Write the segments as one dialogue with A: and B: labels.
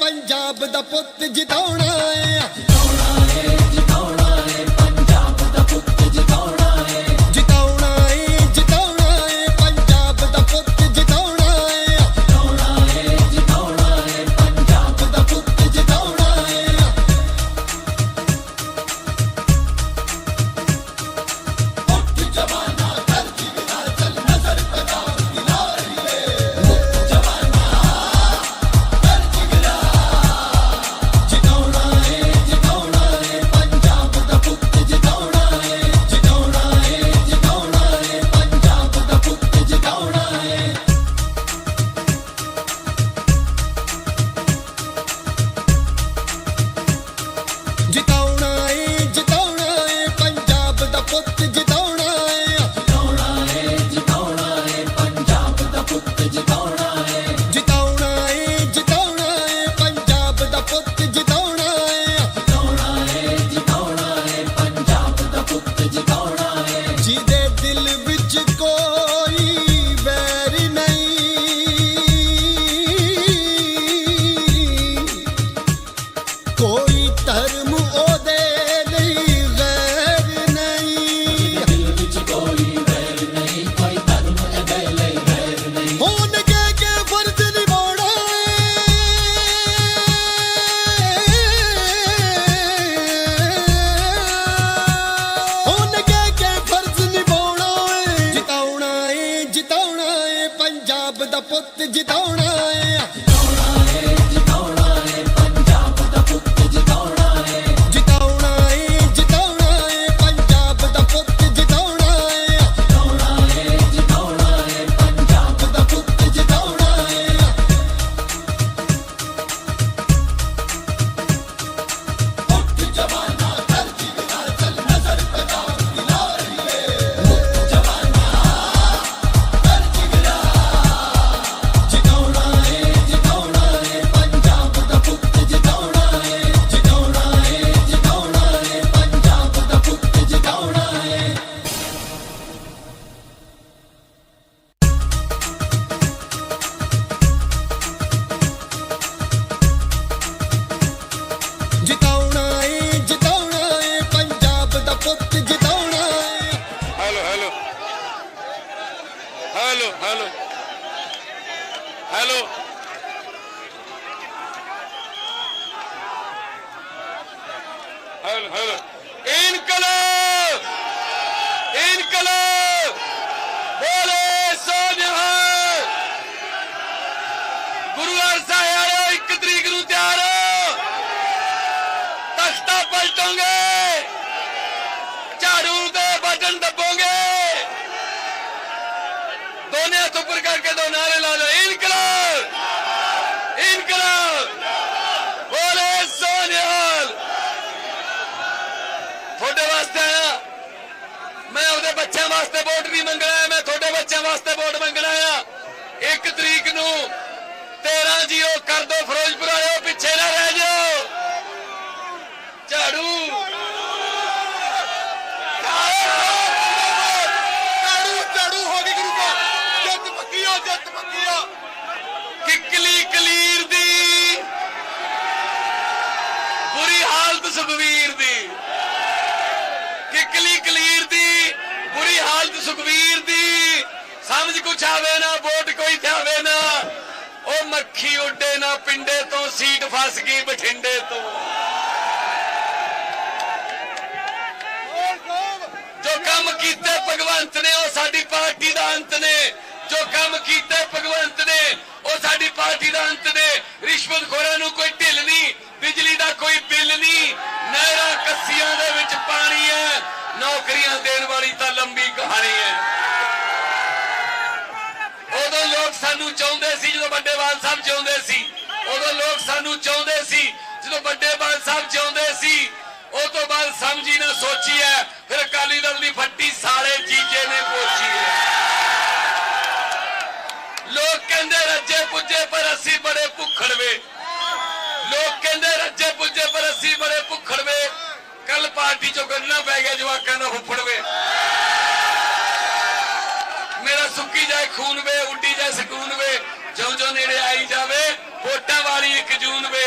A: ਪੰਜਾਬ ਦਾ ਪੁੱਤ ਜਿਤਾਉਣਾ ਏ ਪੁੱਤ ਜਿਤਾਉਣਾ
B: Hello. ਉਹਦੇ ਬੱਚਿਆਂ ਵਾਸਤੇ ਵੋਟ ਨਹੀਂ ਮੰਗਣਾ ਮੈਂ ਤੁਹਾਡੇ ਬੱਚਿਆਂ ਵਾਸਤੇ ਵੋਟ ਮੰਗਣਾ ਆ। ਇੱਕ ਤਰੀਕ ਨੂੰ 13 ਜੀਓ ਕਰ ਦੋ ਫਿਰੋਜ਼ਪੁਰ ਵਾਲਿਓ ਪਿੱਛੇ ਨਾ ਰਹਿ ਜਾਓ। ਝਾੜੂ।
C: ਝਾੜੂ ਝਾੜੂ ਹੋ ਗਈ ਗੁਰੂ ਘਰ। ਜਿੱਤ ਪੱਕੀ ਆ ਜਿੱਤ ਪੱਕੀ ਆ।
B: ਕਿੱਕਲੀ ਕਲੀਰ ਦੀ ਬੁਰੀ ਹਾਲਤ ਸੁਖਵੀਰ ਦੀ ਕਿੱਕਲੀ ਕਲੀਰ ਦੀ ਬੁਰੀ ਹਾਲਤ ਸੁਖਵੀਰ ਦੀ ਸਮਝ ਕੁਛ ਆਵੇ ਨਾ ਵੋਟ ਕੋਈ ਥਾਵੇ ਨਾ ਉਹ ਉੱਡੇ ਨਾ ਪਿੰਡੇ ਤੋਂ, ਸੀਟ ਫਸ ਗਈ ਬਠਿੰਡੇ ਤੋਂ। ਜੋ ਕੰਮ ਕੀਤੇ ਭਗਵੰਤ ਨੇ, ਉਹ ਸਾਡੀ ਪਾਰਟੀ ਦਾ ਅੰਤ ਨੇ। ਜੋ ਕੰਮ ਕੀਤੇ ਭਗਵੰਤ ਨੇ, ਉਹ ਸਾਡੀ ਪਾਰਟੀ ਦਾ ਅੰਤ ਨੇ। ਰਿਸ਼ਵਤ ਰਿਸ਼ਵਤਖੋਰਾਂ ਨੂੰ ਕੋਈ ਬਾਲ ਸਾਹਿਬ ਚਾਹੁੰਦੇ ਸੀ। ਉਦੋਂ ਲੋਕ ਸਾਨੂੰ ਚਾਹੁੰਦੇ ਸੀ। ਜਦੋਂ ਵੱਡੇ ਬਾਲ ਸਾਹਿਬ ਚਾਹੁੰਦੇ ਸੀ, ਉਹ ਤੋਂ ਬਾਅਦ ਸਮਝੀ ਨਾ ਸੋਚੀ ਹੈ ਫਿਰ ਅਕਾਲੀ ਦਲ ਦੀ ਫੱਟੀ ਸਾਲੇ ਜੀਜੇ ਨੇ ਪੋਚੀ ਹੈ ਲੋਕ ਕਹਿੰਦੇ ਰੱਜੇ ਪੁੱਜੇ ਪਰ ਅਸੀਂ ਬੜੇ ਭੁੱਖੜਵੇ। ਲੋਕ ਕਹਿੰਦੇ ਰੱਜੇ ਪੁੱਜੇ ਪਰ ਅਸੀਂ ਬੜੇ ਭੁੱਖੜਵੇ। ਕੱਲ ਪਾਰਟੀ ਚੋਂ ਕੱਢਣਾ ਪੈ ਇੱਕ ਜੂਨ ਵੇ।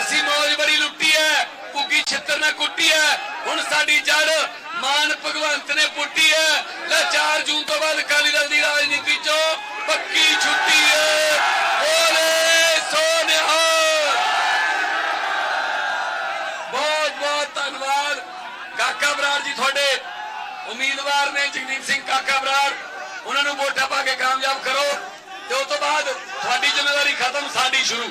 B: ਅਸੀਂ ਮੌਜ ਬੜੀ ਲੁੱਟੀ ਹੈ ਭੁੱਗੀ ਛਿੱਤਰ ਨਾਲ ਕੁੱਟੀ ਹੈ ਹੁਣ ਸਾਡੀ ਜੜ ਮਾਨ ਭਗਵੰਤ ਨੇ ਪੁੱਟੀ ਹੈ ਲੈ 4 ਜੂਨ ਤੋਂ ਬਾਅਦ ਅਕਾਲੀ ਦਲ ਦੀ ਰਾਜਨੀਤੀ ਚੋਂ ਪੱਕੀ ਛੁੱਟੀ ਐ। ਬੋਲੇ ਸੋਨਿਹਾ ਬਹੁਤ ਬਹੁਤ ਧੰਨਵਾਦ। ਕਾਕਾ ਬਰਾੜ ਜੀ ਤੁਹਾਡੇ ਉਮੀਦਵਾਰ ਨੇ, ਜਗਦੀਪ ਸਿੰਘ ਕਾਕਾ ਬਰਾੜ। ਉਹਨਾਂ ਨੂੰ ਵੋਟਾਂ ਪਾ ਕੇ ਕਾਮਯਾਬ ਕਰੋ। ਤੇ ਉਸ ਤੋਂ ਬਾਅਦ ਤੁਹਾਡੀ ਜ਼ਿੰਮੇਵਾਰੀ ਖਤਮ ਸਾਡੀ ਸ਼ੁਰੂ।